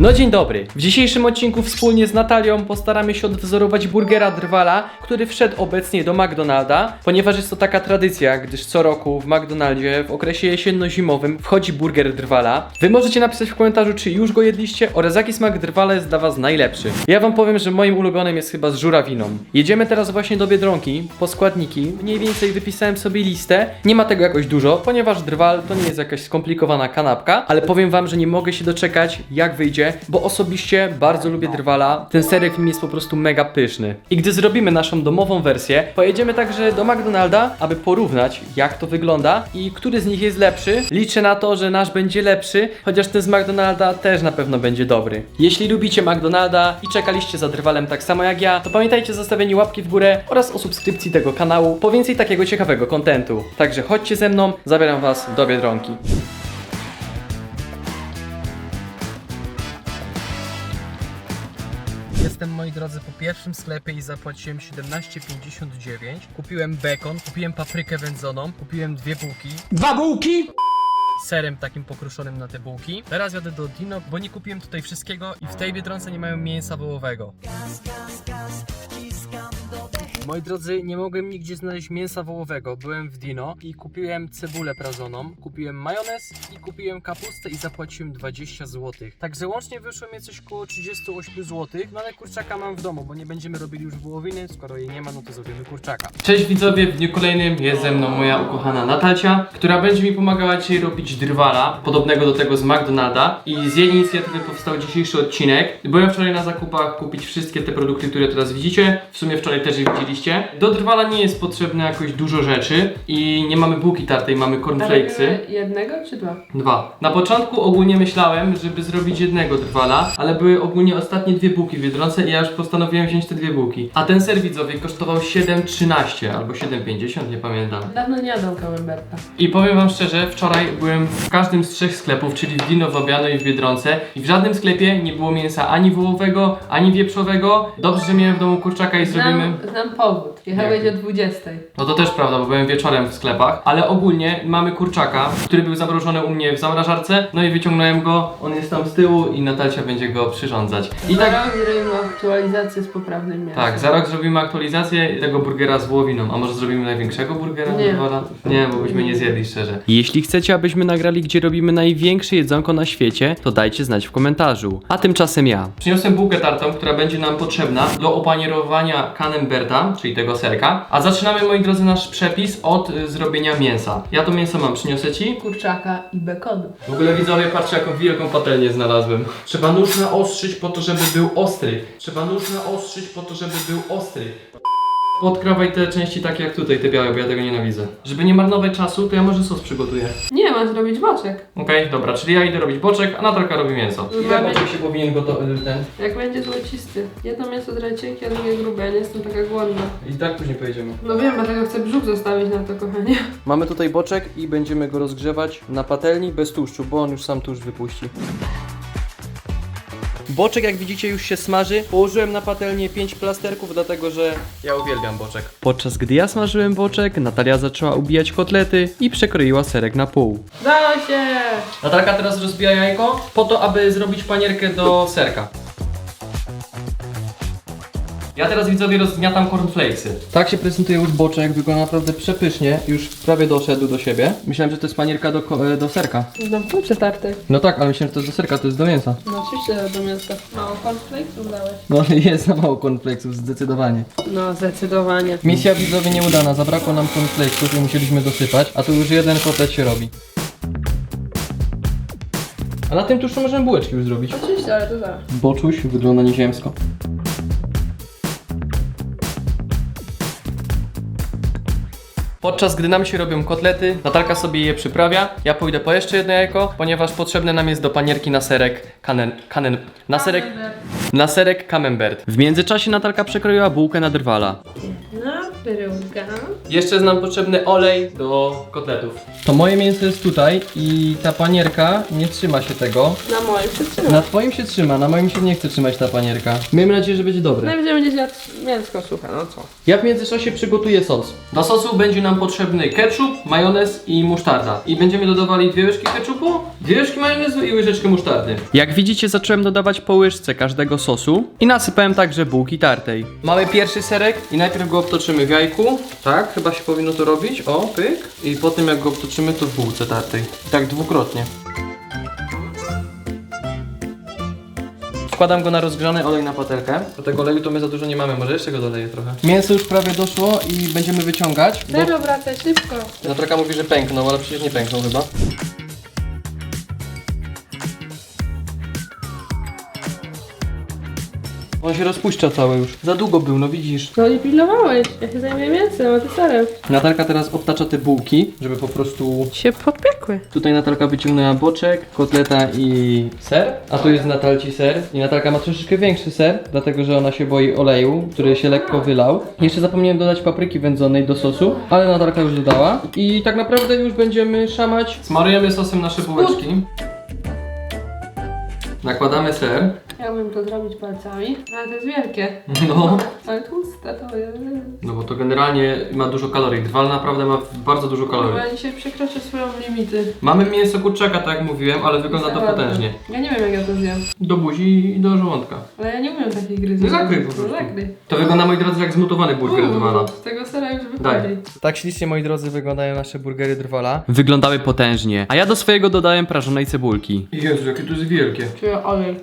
No dzień dobry. W dzisiejszym odcinku wspólnie z Natalią postaramy się odwzorować burgera Drwala, który wszedł obecnie do McDonalda, ponieważ jest to taka tradycja, gdyż co roku w McDonaldzie w okresie jesienno-zimowym wchodzi burger Drwala. Wy możecie napisać w komentarzu, czy już go jedliście oraz jaki smak Drwala jest dla was najlepszy. Ja wam powiem, że moim ulubionym jest chyba z żurawiną. Jedziemy teraz właśnie do Biedronki po składniki. Mniej więcej wypisałem sobie listę. Nie ma tego jakoś dużo, ponieważ Drwal to nie jest jakaś skomplikowana kanapka, ale powiem wam, że nie mogę się doczekać jak wyjdzie, bo osobiście bardzo lubię Drwala. Ten serek w nim jest po prostu mega pyszny. I gdy zrobimy naszą domową wersję, pojedziemy także do McDonalda, aby porównać jak to wygląda i który z nich jest lepszy. Liczę na to, że nasz będzie lepszy, chociaż ten z McDonalda też na pewno będzie dobry. Jeśli lubicie McDonalda i czekaliście za Drwalem tak samo jak ja, to pamiętajcie o zostawieniu łapki w górę oraz o subskrypcji tego kanału po więcej takiego ciekawego kontentu. Także chodźcie ze mną, zabieram was do Biedronki. Jestem moi drodzy po pierwszym sklepie i zapłaciłem 17,59. Kupiłem bekon, kupiłem paprykę wędzoną, kupiłem dwie bułki. Dwa bułki! Serem takim pokruszonym na te bułki. Teraz jadę do Dino, bo nie kupiłem tutaj wszystkiego i w tej biedronce nie mają mięsa wołowego. Moi drodzy, nie mogłem nigdzie znaleźć mięsa wołowego. Byłem w Dino i kupiłem cebulę prażoną, kupiłem majonez i kupiłem kapustę i zapłaciłem 20 zł. Także łącznie wyszło mi coś koło 38 zł, no ale kurczaka mam w domu, bo nie będziemy robili już wołowiny, skoro jej nie ma, no to zrobimy kurczaka. Cześć widzowie, w dniu kolejnym jest ze mną moja ukochana Natalcia, która będzie mi pomagała dzisiaj robić drwala, podobnego do tego z McDonalda i z jej inicjatywy powstał dzisiejszy odcinek. Byłem wczoraj na zakupach kupić wszystkie te produkty, które teraz widzicie, w sumie wczoraj też je widzieliście. Do drwala nie jest potrzebne jakoś dużo rzeczy i nie mamy bułki tartej, mamy cornflakesy. Ale jednego czy dwa? Dwa. Na początku ogólnie myślałem, żeby zrobić jednego drwala, ale były ogólnie ostatnie dwie bułki w Biedronce i ja już postanowiłem wziąć te dwie bułki. A ten ser widzowie kosztował 7,13 albo 7,50, nie pamiętam. Dawno nie jadł camemberta. I powiem wam szczerze, wczoraj byłem w każdym z trzech sklepów, czyli w Dino, w Obiano i w Biedronce i w żadnym sklepie nie było mięsa ani wołowego, ani wieprzowego. Dobrze, że miałem w domu kurczaka i zrobimy... Znam, znam powód. Jechałeś Jaki? o 20. No to też prawda, bo byłem wieczorem w sklepach, ale ogólnie mamy kurczaka, który był zamrożony u mnie w zamrażarce, no i wyciągnąłem go, on jest tam z tyłu i Natalcia będzie go przyrządzać. I tak, tak zrobimy aktualizację z poprawnym miastem. tak, za rok zrobimy aktualizację tego burgera z wołowiną, a może zrobimy największego burgera? Nie. Drwala? Nie, bo byśmy nie zjedli szczerze. Jeśli chcecie, abyśmy nagrali, gdzie robimy największe jedzonko na świecie, to dajcie znać w komentarzu. A tymczasem ja. Przyniosłem bułkę tartą, która będzie nam potrzebna do opanierowania czyli tego serka. A zaczynamy, moi drodzy, nasz przepis od y, zrobienia mięsa. Ja to mięso mam, przyniosę ci. Kurczaka i bekonu. W ogóle widzowie, patrzcie jaką wielką patelnię znalazłem. Trzeba nóż naostrzyć po to, żeby był ostry. Trzeba nóż naostrzyć po to, żeby był ostry. Podkrawaj te części takie jak tutaj, te białe, bo ja tego nienawidzę. Żeby nie marnować czasu, to ja może sos przygotuję. Nie, masz robić boczek. Okej, dobra, czyli ja idę robić boczek, a Natalka robi mięso. Ile boczek się powinien gotować ten? Jak będzie złocisty. Jedno mięso drecieki, a drugie grube. Ja nie jestem taka głodna. I tak później pojedziemy. No wiem, dlatego chcę brzuch zostawić na to, kochanie. Mamy tutaj boczek i będziemy go rozgrzewać na patelni bez tłuszczu, bo on już sam tłuszcz wypuści. Boczek, jak widzicie, już się smaży. Położyłem na patelnię 5 plasterków, dlatego że ja uwielbiam boczek. Podczas gdy ja smażyłem boczek, Natalia zaczęła ubijać kotlety i przekroiła serek na pół. Dało się! Natalka teraz rozbija jajko po to, aby zrobić panierkę do serka. Ja teraz widzowie rozgniatam cornflakesy. Tak się prezentuje już boczek, wygląda naprawdę przepysznie. Już prawie doszedł do siebie. Myślałem, że to jest panierka do, ko- e, do serka. No pół przetarty. No tak, ale myślałem, że to jest do serka, to jest do mięsa. No oczywiście do mięsa. Mało cornflakesów dałeś. No jest za mało cornflakesów, zdecydowanie. No zdecydowanie. Misja widzowie nieudana, zabrakło nam cornflakesów i musieliśmy dosypać, a tu już jeden kotlet się robi. A na tym tłuszczu możemy bułeczki już zrobić. Oczywiście, ale to zaraz. Boczuś wygląda nieziemsko. Podczas gdy nam się robią kotlety, Natalka sobie je przyprawia. Ja pójdę po jeszcze jedno jajko, ponieważ potrzebne nam jest do panierki na serek kanen, kanen, na serek, na serek camembert. W międzyczasie Natalka przekroiła bułkę na drwala. No, Perełka. Jeszcze jest nam potrzebny olej do kotletów. To moje mięso jest tutaj i ta panierka nie trzyma się tego. Na moim się trzyma. Na twoim się trzyma, na moim się nie chce trzymać ta panierka. Miejmy nadzieję, że będzie dobre. Najwyżej będzie zjadł mięsko suche, no co? Ja w międzyczasie przygotuję sos. Do sosu będzie nam potrzebny ketchup, majonez i musztarda. I będziemy dodawali dwie łyżki ketchupu, dwie łyżki majonezu i łyżeczkę musztardy. Jak widzicie, zacząłem dodawać po łyżce każdego sosu i nasypałem także bułki tartej. Mamy pierwszy serek i najpierw go obtoczymy jajku. Tak, chyba się powinno to robić. O, pyk. I potem jak go obtoczymy, to w bułce tartej. Tak dwukrotnie. Wkładam go na rozgrzany olej na patelkę. Do tego oleju to my za dużo nie mamy, może jeszcze go doleję trochę. Mięso już prawie doszło i będziemy wyciągać. Bo Zero wracaj szybko. Natraka mówi, że pękną, ale przecież nie pękną chyba. On się rozpuszcza cały już. Za długo był, no widzisz. No nie pilnowałeś. Ja się zajmuję mięsem, a ty serem. Natalka teraz obtacza te bułki, żeby po prostu... Się podpiekły. Tutaj Natalka wyciągnęła boczek, kotleta i ser, a tu jest Natalci ser. I Natalka ma troszeczkę większy ser, dlatego że ona się boi oleju, który się lekko wylał. Jeszcze zapomniałem dodać papryki wędzonej do sosu, ale Natalka już dodała. I tak naprawdę już będziemy szamać. Smarujemy sosem nasze bułeczki. Nakładamy ser. Chciałbym to zrobić palcami, ale to jest wielkie. No. Ale tłuste to jest. No bo to generalnie ma dużo kalorii. Drwal naprawdę ma bardzo dużo kalorii. ja dzisiaj przekroczę swoją limity. Mamy mięso kurczaka, tak jak mówiłem, ale wygląda to potężnie. Ja nie wiem jak ja to zjem. Do buzi i do żołądka. Ale ja nie umiem takiej gry Nie zjeść. zakryj po No prostu. zakryj. To wygląda, moi drodzy, jak zmutowany burger Drwala. Z tego sera już wychodzi. Tak ślicznie, moi drodzy, wyglądają nasze burgery Drwala. Wyglądały potężnie, a ja do swojego dodałem prażonej cebulki. Jezu, jakie to jest wielkie. Czuję olej.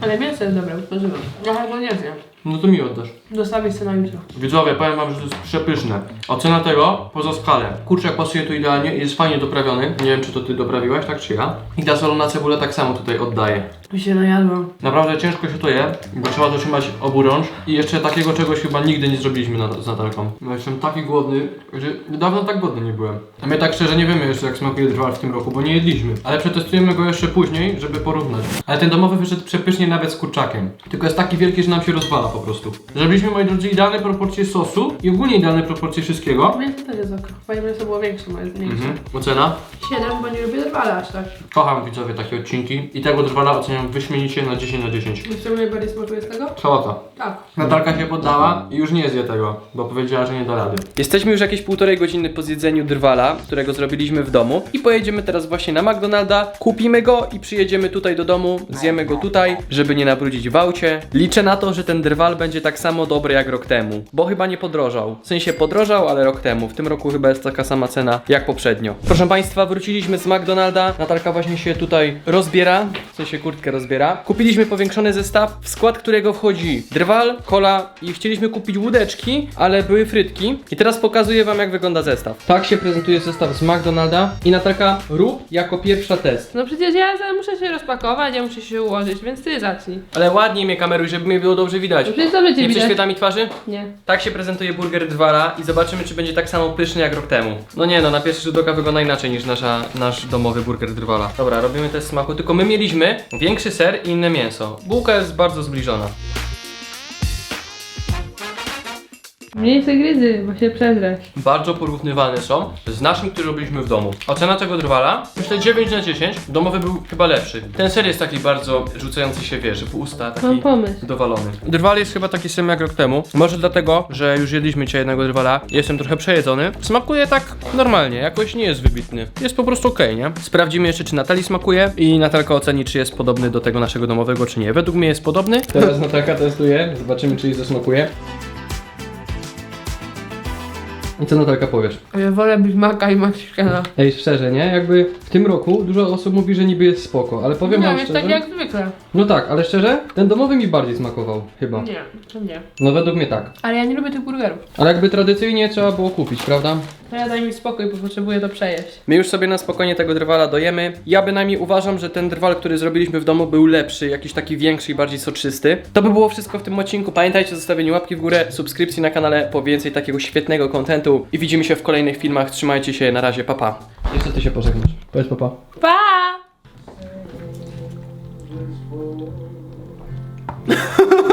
Ale mięso jest dobre, użyłem. Ja chyba nie wiem. No to mi oddasz. Dostawię sobie na jutro. Widzowie, powiem wam, że to jest przepyszne. Ocena tego poza skalę. Kurczak pasuje tu idealnie i jest fajnie doprawiony. Nie wiem, czy to ty doprawiłaś, tak czy ja. I ta solona cebula tak samo tutaj oddaje. Tu się najadłam. Naprawdę ciężko się to je, bo trzeba to trzymać obu rącz. I jeszcze takiego czegoś chyba nigdy nie zrobiliśmy na, z Natalką. No jestem taki głodny, że dawno tak głodny nie byłem. A my tak szczerze nie wiemy jeszcze jak smakuje drwal w tym roku, bo nie jedliśmy. Ale przetestujemy go jeszcze później, żeby porównać. Ale ten domowy wyszedł przepysznie nawet z kurczakiem. Tylko jest taki wielki, że nam się rozwala po prostu. Zrobiliśmy, moi drodzy, idealne proporcje sosu i ogólnie idealne proporcje wszystkiego. Mięso też jest oko. Moje mięso było większe, moje jest mniejsze. Mhm. Ocena? 7, bo nie lubię drwala aż tak. Kocham widzowie takie odcinki i tego drwala oceniam wyśmienicie na 10 na 10. Wiesz czemu najbardziej smakuje z tego? Sałata. Tak. Natalka się poddała i już nie zje tego, bo powiedziała, że nie da rady. Jesteśmy już jakieś półtorej godziny po zjedzeniu drwala, którego zrobiliśmy w domu i pojedziemy teraz właśnie na McDonalda, kupimy go i przyjedziemy tutaj do domu, zjemy go tutaj, żeby nie nabrudzić w aucie. Liczę na to, że ten drwal będzie tak samo dobry jak rok temu, bo chyba nie podrożał. W sensie podrożał, ale rok temu. W tym roku chyba jest taka sama cena jak poprzednio. Proszę Państwa, wróciliśmy z McDonalda. Natalka właśnie się tutaj rozbiera, w sensie kurtkę rozbiera. Kupiliśmy powiększony zestaw, w skład którego wchodzi drwal, kola i chcieliśmy kupić łódeczki, ale były frytki. I teraz pokazuję Wam jak wygląda zestaw. Tak się prezentuje zestaw z McDonalda i Natalka rób jako pierwsza test. No przecież ja muszę się rozpakować, ja muszę się ułożyć, więc ty zacznij. Ale ładnie mnie kameruj, żeby mnie było dobrze widać. Przecież dobrze cię Nie widać. prześwietla mi twarzy? Nie. Tak się prezentuje burger Drwala i zobaczymy, czy będzie tak samo pyszny jak rok temu. No nie no, na pierwszy rzut oka wygląda inaczej niż nasza, nasz domowy burger Drwala. Dobra, robimy test smaku, tylko my mieliśmy większy ser i inne mięso. Bułka jest bardzo zbliżona. Mniej gryzy, bo się przedrę. Bardzo porównywalne są z naszym, który robiliśmy w domu. Ocena tego Drwala? Myślę 9 na 10. Domowy był chyba lepszy. Ten ser jest taki bardzo rzucający się, wiesz, w usta, taki... Mam pomysł. Dowalony. Drwal jest chyba taki sam jak rok temu. Może dlatego, że już jedliśmy dzisiaj jednego drwala. Jestem trochę przejedzony. Smakuje tak normalnie, jakoś nie jest wybitny. Jest po prostu okej, nie? Sprawdzimy jeszcze, czy Natalii smakuje i Natalka oceni, czy jest podobny do tego naszego domowego, czy nie. Według mnie jest podobny. Teraz Natalka testuje. Zobaczymy, czy jej zasmakuje. I co Natalka powiesz? Ja wolę Big Maca i McChickena. Ej, szczerze, nie? Jakby w tym roku dużo osób mówi, że niby jest spoko, ale powiem Nie, wam jest szczerze... tak jak zwykle. No tak, ale szczerze, ten domowy mi bardziej smakował, chyba. Nie, to nie. No według mnie tak. Ale ja nie lubię tych burgerów. Ale jakby tradycyjnie trzeba było kupić, prawda? To ja daj mi spokój, bo potrzebuję to przejeść. My już sobie na spokojnie tego drwala dojemy. Ja bynajmniej uważam, że ten drwal, który zrobiliśmy w domu był lepszy, jakiś taki większy i bardziej soczysty. To by było wszystko w tym odcinku. Pamiętajcie o zostawieniu łapki w górę, subskrypcji na kanale po więcej takiego świetnego kontentu i widzimy się w kolejnych filmach. Trzymajcie się, na razie, papa. Pa. Jeszcze ty się pożegnasz. Powiedz papa. Pa! pa!